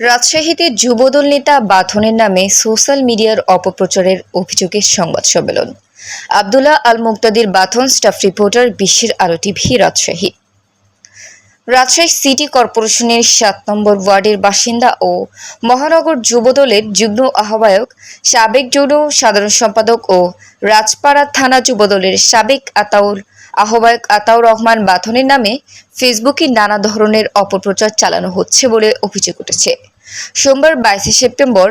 রাজশাহীতে যুবদল নেতা বাথনের নামে সোশ্যাল মিডিয়ার অপপ্রচারের অভিযোগের সংবাদ সম্মেলন। আবদুল্লাহ আল মুক্তাদির বাথন স্টাফ রিপোর্টার বিশ্বের আলো টিভি, রাজশাহী। রাজশাহী সিটি কর্পোরেশনের সাত নম্বর ওয়ার্ডের বাসিন্দা ও মহানগর যুবদলের যুগ্ম আহ্বায়ক, সাবেক যৌন সাধারণ সম্পাদক ও রাজপাড়া থানা যুবদলের সাবেক আতাউর আহ্বায়ক আতাউর রহমান বাথনের নামে ফেসবুকে নানা ধরনের অপপ্রচার চালানো হচ্ছে বলে অভিযোগ উঠেছে। সোমবার বাইশে সেপ্টেম্বর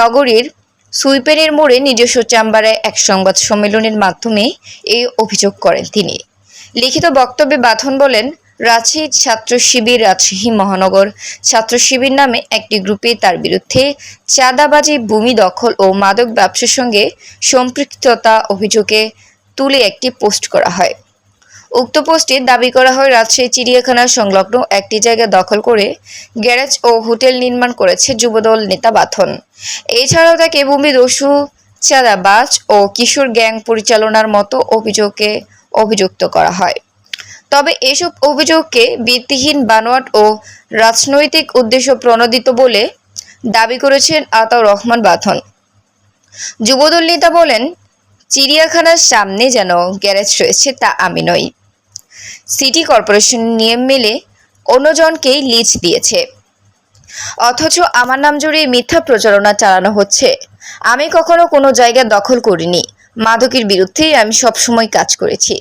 নগরীর সুইপেনের মোড়ে নিজস্ব চেম্বারে এক সংবাদ সম্মেলনের মাধ্যমে এই অভিযোগ করেন তিনি। লিখিত বক্তব্যে বাথন বলেন রাজশাহী ছাত্র শিবির রাজশাহী মহানগর ছাত্র শিবির নামে একটি গ্রুপে তার বিরুদ্ধে চাঁদাবাজি, ভূমি দখল ও মাদক ব্যবসার সঙ্গে সম্পৃক্ততা অভিযোগে তুলে একটি পোস্ট করা হয়। উক্ত পোস্টে দাবি করা হয়, রাজশাহী চিড়িয়াখানা সংলগ্ন একটি জায়গা দখল করে গ্যারেজ ও হোটেল নির্মাণ করেছে যুবদল নেতা বাথন। এছাড়াও তাকে ভূমি দস্যু, চাঁদাবাজ ও কিশোর গ্যাং পরিচালনার মতো অভিযোগে অভিযুক্ত করা হয়। তবে এসব অভিযোগকে ভিত্তিহীন বানোয়াট ও রাজনৈতিক উদ্দেশ্য প্রণোদিত বলে দাবি করেছেন আতাউর রহমান বাথন। যুবদল নেতা বলেন, চিড়িয়াখানার সামনে যেন গ্যারেজ রয়েছে তা আমি নই। সিটি কর্পোরেশন নিয়ম মেলে অন্যজনকেই লিজ দিয়েছে। অথচ আমার নাম জড়িয়ে মিথ্যা প্রচারণা চালানো হচ্ছে। আমি কখনো কোনো জায়গা দখল করিনি। মাদকের বিরুদ্ধেই আমি সবসময় কাজ করেছি।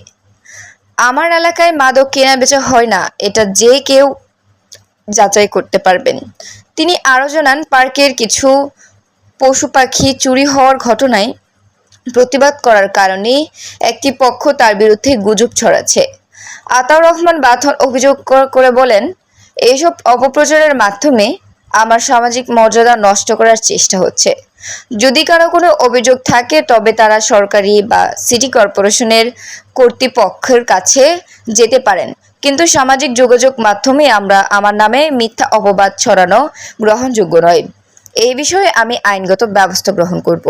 আমার এলাকায় মাদক কেনা বেচা হয় না, এটা যে কেউ যাচাই করতে পারবেন। তিনি আরও জানান, পার্কের কিছু পশু পাখি চুরি হওয়ার ঘটনায় প্রতিবাদ করার কারণে একটি পক্ষ তার বিরুদ্ধে গুজব ছড়াচ্ছে। আতাউর রহমান বাথন অভিযোগ করে বলেন এইসব অপপ্রচারের মাধ্যমে আমার সামাজিক মর্যাদা নষ্ট করার চেষ্টা হচ্ছে। যদি কারও কোনো অভিযোগ থাকে, তবে তারা সরকারি বা সিটি কর্পোরেশনের কর্তৃপক্ষের কাছে যেতে পারেন। কিন্তু সামাজিক যোগাযোগ মাধ্যমে আমরা আমার নামে মিথ্যা অপবাদ ছড়ানো গ্রহণযোগ্য নয়। এই বিষয়ে আমি আইনগত ব্যবস্থা গ্রহণ করব।